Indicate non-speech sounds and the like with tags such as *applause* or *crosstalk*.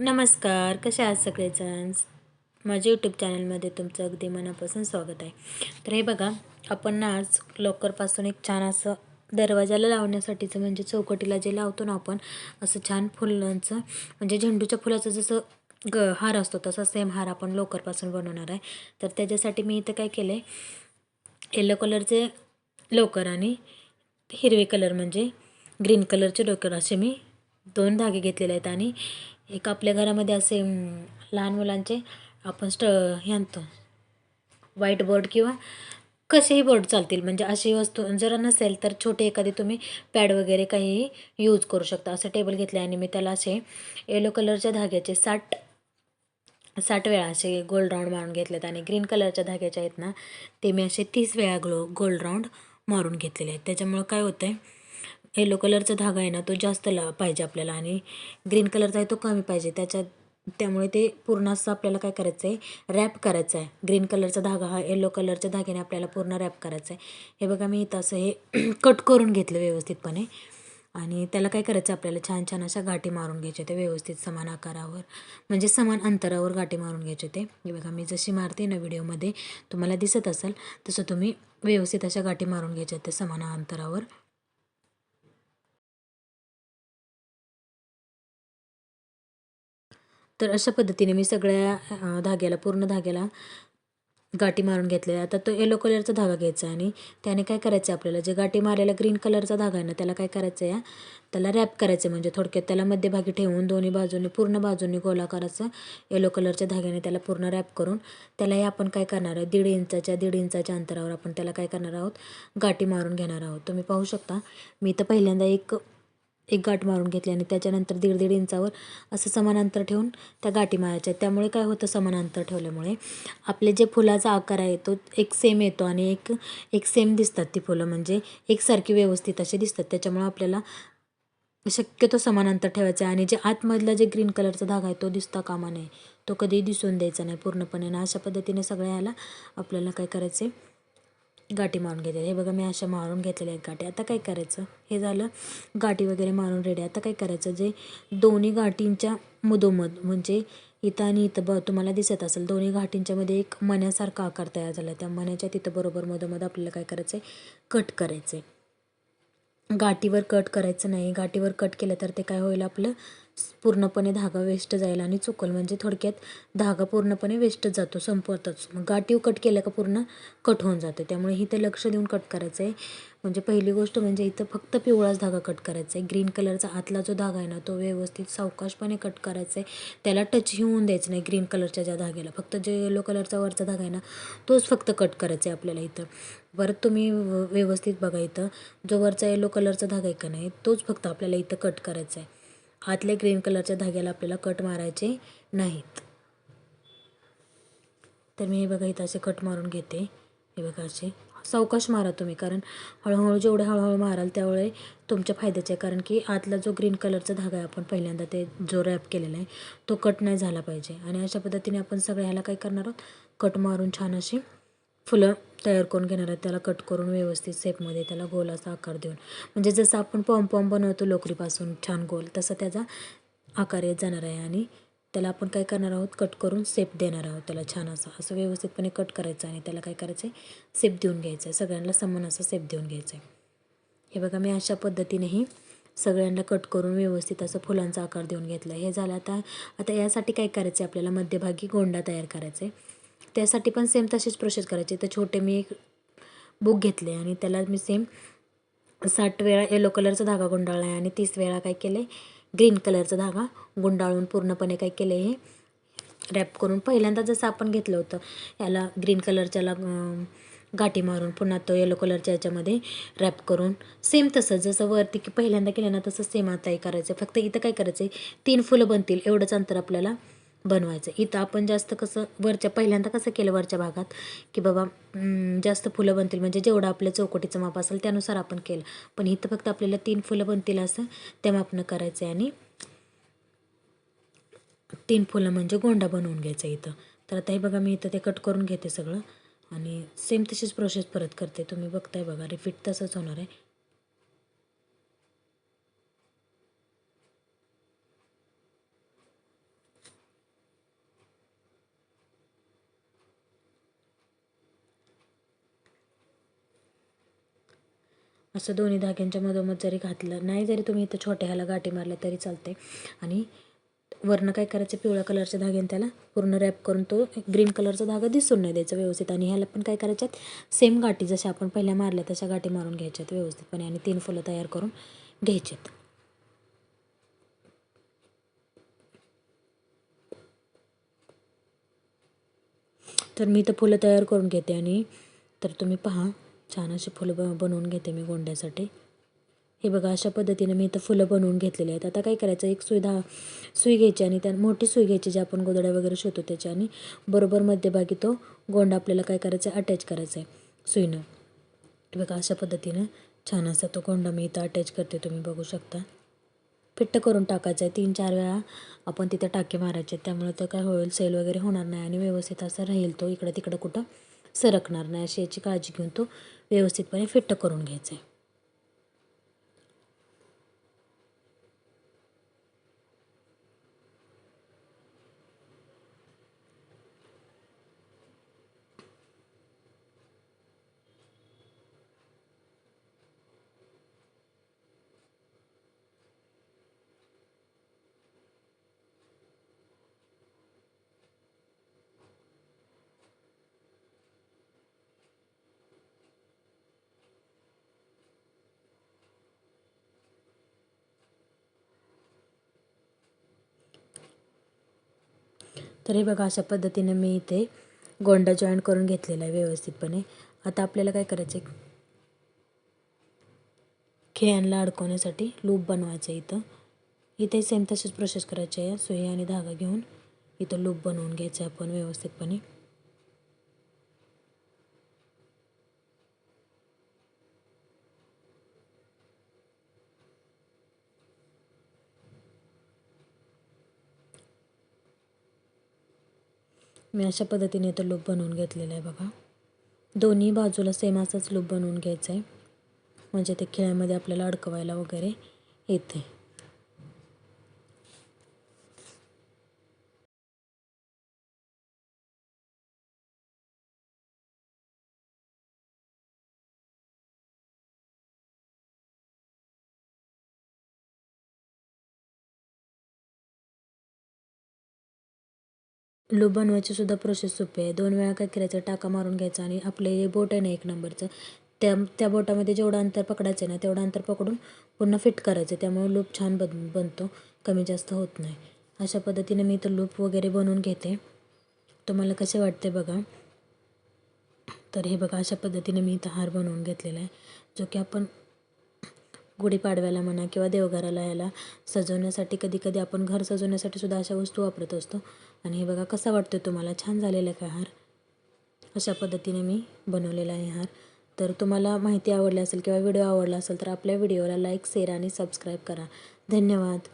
नमस्कार कसे आहात सगळेजण? माझ्या यूट्यूब चॅनलमध्ये तुमचं अगदी मनापासून स्वागत आहे. तर हे बघा आपण ना आज लवकरपासून एक छान असं दरवाजाला लावण्यासाठीचं म्हणजे चौकटीला जे लावतो ना आपण असं छान फुलांचं म्हणजे झेंडूच्या फुलाचं जसं ग हार असतो तसा सेम हार आपण लवकरपासून बनवणार आहे. तर त्याच्यासाठी मी इथं काय केलं आहे येलो कलरचे लोकर आणि हिरवे कलर म्हणजे ग्रीन कलरचे लोकर असे मी दोन धागे घेतलेले आहेत आणि एक आपल्या घरामध्ये असे लहान मुलांचे आपण स्ट हे आणतो. व्हाईट बोर्ड किंवा कसेही बोर्ड चालतील. म्हणजे अशी वस्तू जर नसेल तर छोटे एखादी तुम्ही पॅड वगैरे काहीही यूज करू शकता. असं टेबल घेतले आणि मी त्याला असे येलो कलरच्या धाग्याचे साठ साठ वेळा असे गोल्ड राऊंड मारून घेतलेत आणि ग्रीन कलरच्या धाग्याच्या आहेत ना ते मी असे तीस वेळा ग्लो गोल्ड राऊंड मारून घेतलेले आहेत. त्याच्यामुळं काय होतं आहे येलो कलरचा धागा आहे ना तो जास्त ला पाहिजे आपल्याला आणि ग्रीन कलरचा आहे तो कमी पाहिजे. त्याच्यात त्यामुळे ते पूर्ण असं आपल्याला काय करायचं आहे? रॅप करायचं आहे. ग्रीन कलरचा धागा हा येलो कलरच्या धाग्याने आपल्याला पूर्ण रॅप करायचा आहे. हे बघा मी इथं असं हे *clears throat* कट करून घेतलं व्यवस्थितपणे. आणि त्याला काय करायचं आपल्याला? छान छान अशा गाठी मारून घ्यायचे ते व्यवस्थित समान आकारावर. म्हणजे समान अंतरावर गाठी मारून घ्यायचे ते हे बघा मी जशी मारते ना व्हिडिओमध्ये तुम्हाला दिसत असेल तसं तुम्ही व्यवस्थित अशा गाठी मारून घ्यायच्या ते समान अंतरावर. तर अशा पद्धतीने मी सगळ्या धाग्याला पूर्ण धाग्याला गाठी मारून घेतलेल्या आता तो येलो कलरचा धागा घ्यायचा आणि त्याने काय करायचं आहे आपल्याला? जे गाठी मारलेला ग्रीन कलरचा धागा आहे ना त्याला काय करायचं आहे? त्याला रॅप करायचं आहे म्हणजे थोडक्यात त्याला मध्यभागी ठेवून दोन्ही बाजूने पूर्ण बाजूने गोलाकाराचं येलो कलरच्या धाग्याने त्याला पूर्ण रॅप करून त्यालाही आपण काय करणार आहे? दीड इंचाच्या दीड इंचाच्या अंतरावर आपण त्याला काय करणार आहोत? गाठी मारून घेणार आहोत. तुम्ही पाहू शकता. मी तर पहिल्यांदा एक एक गाठ मारून घेतली आणि त्याच्यानंतर दीड दीड इंचावर असं समान अंतर ठेवून त्या गाठी मारायच्या. त्यामुळे काय होतं समान अंतर ठेवल्यामुळे? आपले जे फुलाचा आकार आहे तो एक सेम येतो आणि एक एक सेम दिसतात ती फुलं. म्हणजे एकसारखी व्यवस्थित असे दिसतात. त्याच्यामुळे आपल्याला शक्यतो समान अंतर ठेवायचं आहे. आणि जे आतमधला जे ग्रीन कलरचा धागा आहे तो दिसता कामा नये. तो कधीही दिसून द्यायचा नाही पूर्णपणे. ना अशा पद्धतीने सगळ्या ह्याला आपल्याला काय करायचं आहे गाठी मारून घेते. हे बघा मी अशा मारून घेतलेल्या आहेत गाठी. आता काय करायचं? हे झालं गाठी वगैरे मारून रेडी आता काय करायचं? जे दोन्ही गाठींच्या मधोमध म्हणजे इथं आणि इथं ब तुम्हाला दिसत असेल दोन्ही घाटींच्यामध्ये एक मण्यासारखा आकार तयार झाला. त्या मण्याच्या तिथं बरोबर मधोमध आपल्याला काय करायचं आहे कट करायचं आहे गाठीवर कट करायचं नाही. गाठीवर कट केलं तर ते काय होईल आपलं? पूर्णपणे धागा वेस्ट जाईल आणि चुकल. म्हणजे थोडक्यात धागा पूर्णपणे वेस्टच जातो संपवतच मग गाठीव कट केलं का पूर्ण कट होऊन जाते. त्यामुळे इथं लक्ष देऊन कट करायचं आहे. म्हणजे पहिली गोष्ट म्हणजे इथं फक्त पिवळाच धागा कट करायचा आहे. ग्रीन कलरचा आतला जो धागा आहे ना तो व्यवस्थित सावकाशपणे कट करायचा आहे. त्याला टचही होऊन द्यायचं नाही ग्रीन कलरच्या ज्या धाग्याला. फक्त जे येलो कलरचा वरचा धागा आहे ना तोच फक्त कट करायचा आहे आपल्याला इथं. परत तुम्ही व- व्यवस्थित बघा इथं. जो वरचा येलो कलरचा धागा आहे का नाही तोच फक्त आपल्याला इथं कट करायचा आहे. आतल्या ग्रीन कलरच्या धाग्याला आपल्याला कट मारायचे नाहीत. तर मी हे बघा इथं असे कट मारून घेते. हे बघा असे. सावकाश मारा तुम्ही कारण हळूहळू जेवढे हळूहळू माराल त्यावेळे तुमच्या फायद्याचे आहे. कारण की आतला जो ग्रीन कलरचा धागा आहे आपण पहिल्यांदा ते जो रॅप केलेला आहे तो कट नाही झाला पाहिजे. आणि अशा पद्धतीने आपण सगळ्या ह्याला काय करणार आहोत? कट मारून छान अशी फुलं तयार करून घेणार आहे त्याला कट करून व्यवस्थित शेपमध्ये त्याला गोल असा आकार देऊन. म्हणजे जसं आपण पॉम पॉम बनवतो लोकरीपासून छान गोल तसा त्याचा आकार येत जाणार आहे आणि त्याला आपण काय करणार आहोत? कट करून सेप देणार आहोत त्याला छान असं. असं व्यवस्थितपणे कट करायचं आणि त्याला काय करायचं आहे सेप देऊन घ्यायचं आहे सगळ्यांना समान असं सेप देऊन घ्यायचं आहे हे बघा मी अशा पद्धतीनेही सगळ्यांना कट करून व्यवस्थित असं फुलांचा आकार देऊन घेतला हे झालं आता आता यासाठी काय करायचं आहे आपल्याला मध्यभागी गोंडा तयार करायचा आहे त्यासाठी पण सेम तशीच प्रोसेस करायची. तर छोटे मी एक बुक घेतले आणि त्याला मी सेम साठ वेळा येलो कलरचा धागा गुंडाळला आहे आणि तीस वेळा काय केलं आहे ग्रीन कलरचा धागा गुंडाळून पूर्णपणे काय केलं हे रॅप करून पहिल्यांदा जसं आपण घेतलं होतं याला ग्रीन कलरच्याला गाठी मारून पुन्हा तो येलो कलरच्या याच्यामध्ये रॅप करून सेम तसं जसं वरती की पहिल्यांदा केलं ना तसं सेम आताही करायचं. फक्त इथं काय करायचं आहे तीन फुलं बनतील एवढंच अंतर आपल्याला बनवायचं. इथं आपण जास्त कसं वरच्या पहिल्यांदा कसं केलं वरच्या भागात? की बाबा जास्त फुलं बनतील. म्हणजे जेवढं आपल्या चौकटीचं माप असेल त्यानुसार आपण केलं. पण इथं फक्त आपल्याला तीन फुलं बनतील असं त्या मापनं करायचं आहे आणि तीन फुलं म्हणजे गोंडा बनवून घ्यायचा इथं. तर आता हे बघा मी इथं ते कट करून घेते सगळं. आणि सेम तशीच प्रोसेस परत करते. तुम्ही बघताय बघा रिपीट तसंच होणार आहे. असं दोन्ही धाग्यांच्या मधोमध जरी घातलं नाही जरी तुम्ही इथं छोट्या ह्याला गाठी मारल्या तरी चालते आणि वरनं काय करायचं पिवळ्या कलरच्या धाग्याने त्याला पूर्ण रॅप करून तो ग्रीन कलरचा धागा दिसून नाही द्यायचा व्यवस्थित. आणि ह्याला पण काय करायच्यात सेम गाठी जशा आपण पहिल्या मारल्या तशा गाठी मारून घ्यायच्यात व्यवस्थितपणे आणि तीन फुलं तयार करून घ्यायच्यात. तर मी तर फुलं तयार करून घेते आणि तर तुम्ही पहा छान अशी फुलं ब बनवून घेते मी गोंड्यासाठी. हे बघा अशा पद्धतीने मी इथं फुलं बनवून घेतलेली आहेत. आता काय करायचं एक सुई सुई घ्यायची आणि त्या मोठी सुई घ्यायची जी आपण गोदड्या वगैरे शिवतो त्याची आणि बरोबर मध्यभागी तो गोंडा आपल्याला काय करायचा आहे अटॅच करायचा आहे सुईनं. बघा अशा पद्धतीनं छान असा तो गोंडा मी इथं अटॅच करते तुम्ही बघू शकता. फिट्ट करून टाकायचं आहे. तीन चार वेळा आपण तिथे टाके मारायचे त्यामुळे ते काय होईल सेल वगैरे होणार नाही आणि व्यवस्थित असा राहील तो. इकडं तिकडं कुठं सरकणार नाही अशी याची काळजी घेऊन तो व्यवस्थितपणे फिट्ट करून घ्यायचं. आहे तर हे बघा अशा पद्धतीने मी इथे गोंडा जॉईंट करून घेतलेला आहे व्यवस्थितपणे. आता आपल्याला काय करायचं आहे? खेळ्यांना अडकवण्यासाठी लूप बनवायचं आहे इथं. इथे सेम तशीच प्रोसेस करायची आहे. सुई आणि धागा घेऊन इथं लूप बनवून घ्यायचं आहे आपण व्यवस्थितपणे. मी अशा पद्धतीने इथं लूप बनवून घेतलेला आहे बघा. दोन्ही बाजूला सेम असंच लूप बनवून घ्यायचं आहे म्हणजे ते खेळामध्ये आपल्याला अडकवायला वगैरे येते लूप बनवायची सुद्धा प्रोसेस सोपी आहे. दोन वेळा काय करायचं टाका मारून घ्यायचा आणि आपले जे बोट आहे ना एक नंबरचं त्या त्या बोटामध्ये जेवढं अंतर पकडायचं आहे ना तेवढं अंतर पकडून पुन्हा फिट करायचं. त्यामुळे लूप छान बन बनतो. कमी जास्त होत नाही. अशा पद्धतीने मी इथं लूप वगैरे बनवून घेते. तुम्हाला कसे वाटते बघा. तर हे बघा अशा पद्धतीने मी इथं हार बनवून घेतलेला आहे. जो की आपण गुढीपाडव्याला म्हणा किंवा देवघराला याला सजवण्यासाठी कधी कधी आपण घर सजवण्यासाठी सुद्धा अशा वस्तू वापरत असतो. आणि हे बघा कसा वाटतो तुम्हाला? छान झालेला आहे का हार? अशा पद्धतीने मी बनवलेला आहे हार. तर तुम्हाला माहिती आवडली असेल किंवा व्हिडिओ आवडला असेल तर आपल्या व्हिडिओला लाईक शेअर आणि सबस्क्राईब करा. धन्यवाद.